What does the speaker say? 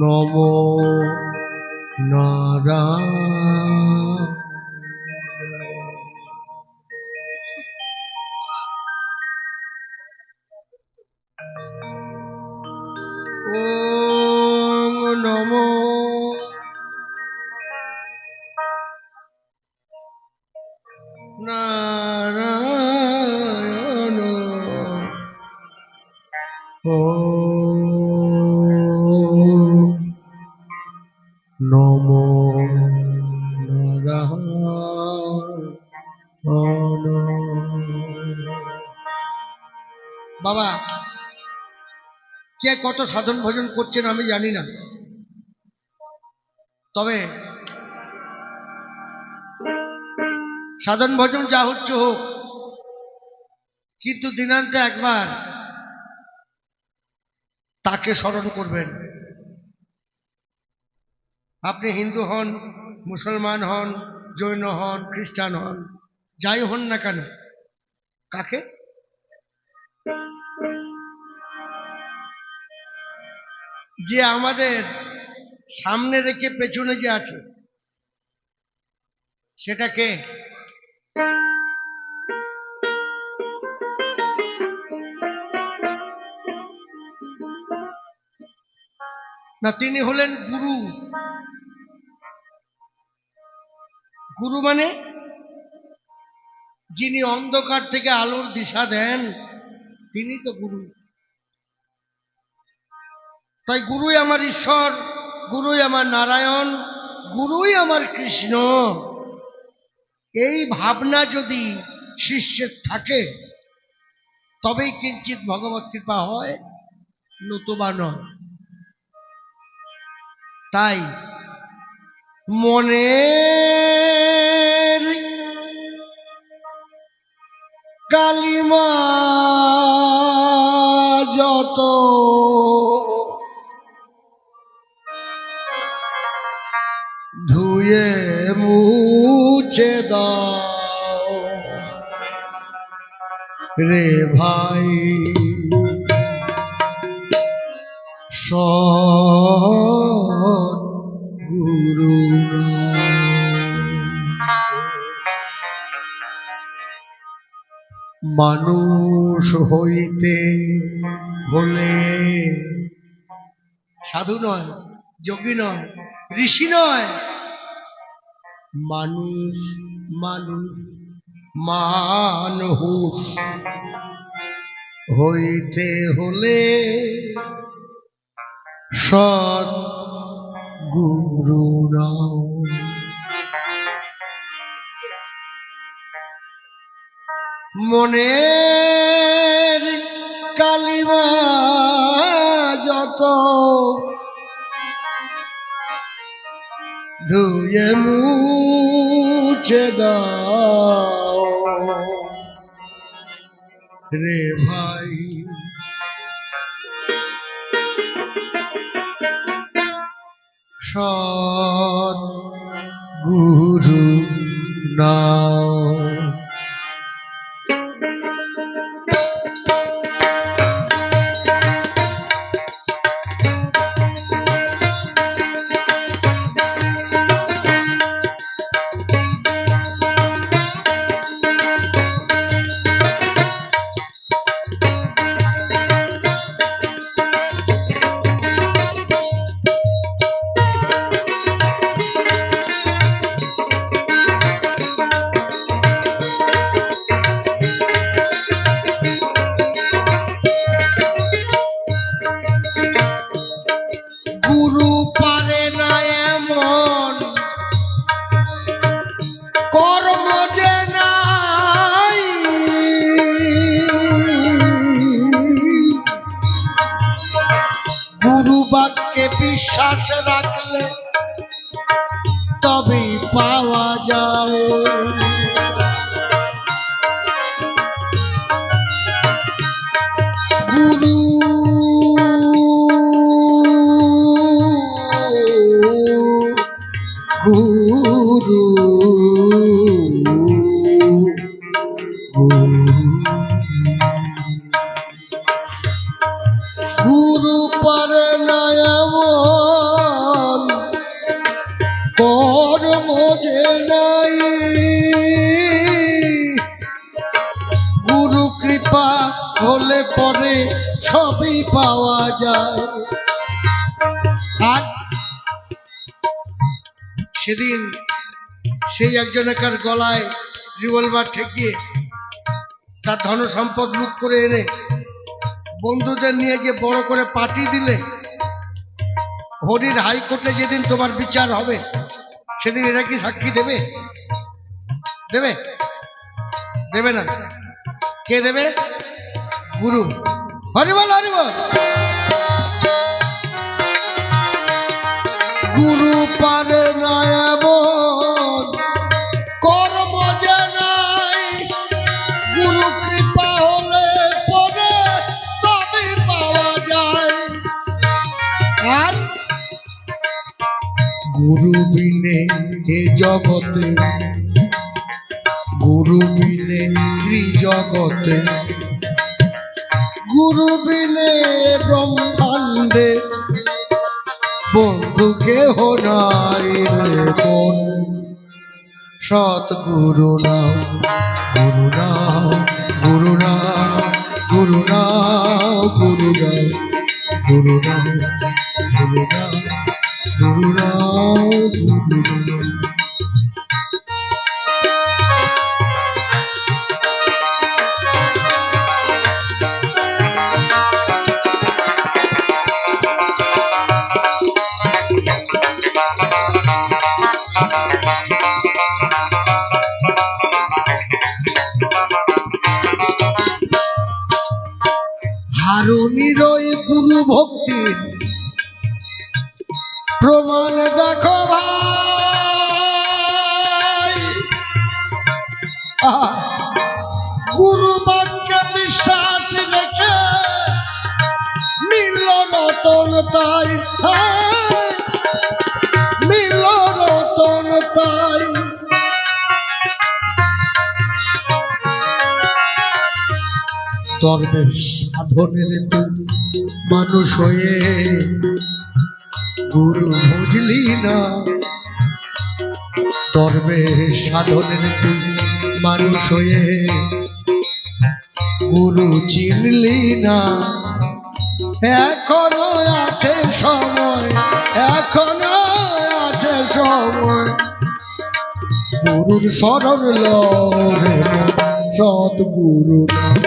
নম নারায়ণ বাবা, কে কত সাধন ভজন করছেন আমি জানি না। তবে সাধন ভজন যা হচ্ছে হোক, কিন্তু দিনান্তে একবার তাকে স্মরণ করবেন। আপনি হিন্দু হন, মুসলমান হন, জৈন হন, খ্রিস্টান হন, যাই হন না কেন, কাকে? যে আমাদের সামনে রেখে পেছনে যে আছে সেটাকে না, তিনি হলেন গুরু। গুরু মানে যিনি অন্ধকার থেকে আলোর দিশা দেন, তিনি তো গুরু। তাই গুরুই আমার ঈশ্বর, গুরুই আমার নারায়ণ, গুরুই আমার কৃষ্ণ। এই ভাবনা যদি শিষ্যের থাকে, তবেই কিঞ্চিত ভগবত কৃপা হয়, নতুবা নয়। তাই মনের কালিমা যত ধুয়ে মুছে দাও রে ভাই সৎ গুরু মানুষ হইতে হলে সাধু নয়, যোগী নয়, ঋষি নয়। মানুষ মানুষ মানুষ হইতে হলে সৎ গুরু নাও মনের কালিমা যত ধুয়ে মুছে দাও। রে ভাই। সৎ গুরু পাওয়া যায়। নাই। গুরু কৃপা হলে পরে সবই পাওয়া যায়। সেদিন সেই একজনেকার গলায় রিভলভার ঠেকিয়ে তার ধন সম্পদ মুখ করে এনে বন্ধুদের নিয়ে যে বড় করে পাঠিয়ে দিলে। হরির হাইকোর্টে যেদিন তোমার বিচার হবে সেদিন এরা কি সাক্ষী দেবে? দেবে? দেবে না। কে দেবে? গুরু। হরিবল হরিবল গুরু পারে না গুরু বিনে জগতে গুরু বিনে ব্রহ্মাণ্ডে। বন্ধু কেহ নাই রে বোন। সৎগুরু নাম। হারুনির ওই গুরু ভক্তির প্রমাণ দেখো ভাই। গুরু বাক্যে বিশ্বাস রেখে মিলল রতন তাই। মিলল রতন তাই। দরবেশ সাধনের মানুষ হয়ে গুরু বুঝলি না? দরবেশ সাধনের তুই মানুষ হয়ে গুরু চিনলি না? এখনও আছে সময়, এখনও আছে সময়। গুরুর শরণ লরে সৎ গুরু না।